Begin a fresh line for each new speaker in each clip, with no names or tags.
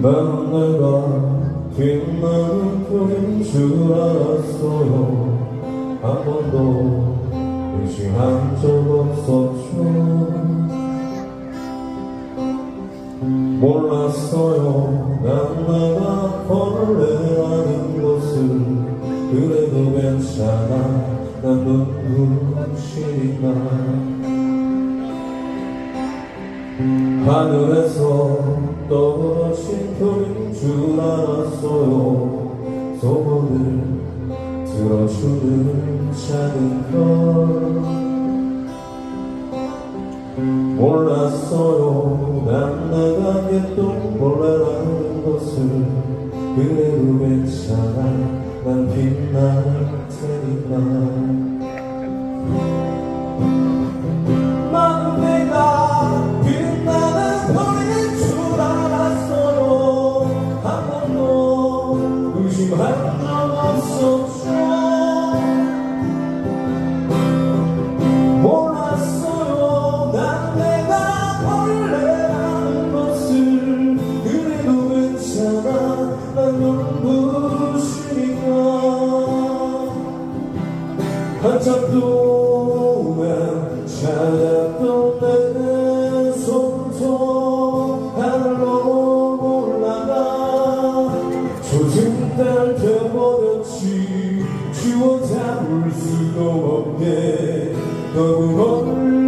난 내가 빛나는 별인 줄 알았어요. 한 번도 의심한 적 없었죠. 몰랐어요. 난 내가 벌레라는 것을. 그래도 괜찮아. 난 눈부시니까 하늘에서 떨어진 별인 줄 알았어요. 소문을 들어주는 작은 별 몰랐어요. 난 내가 개똥벌레라는 것을 그래도 괜찮아 난 빛날 테니까 한참 동안 찾았던 내 손톱 하늘로 올라가 조승달 돼버렸지 주워 잡을 수도 없게 너무 멀리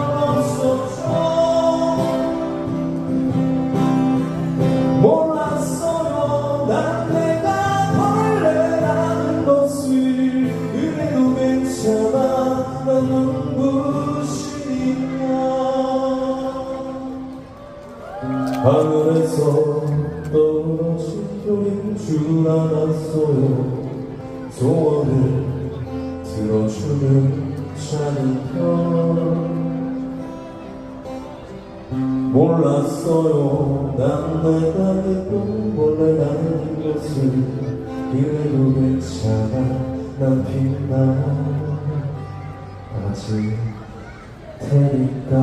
하늘에서 떨어진 별인 줄 알았어요. 소원을 들어주는 별 몰랐어요. 난 내가 내꿈 몰래라는 것을 그래도 괜찮아. 난 빛나 아직 테니까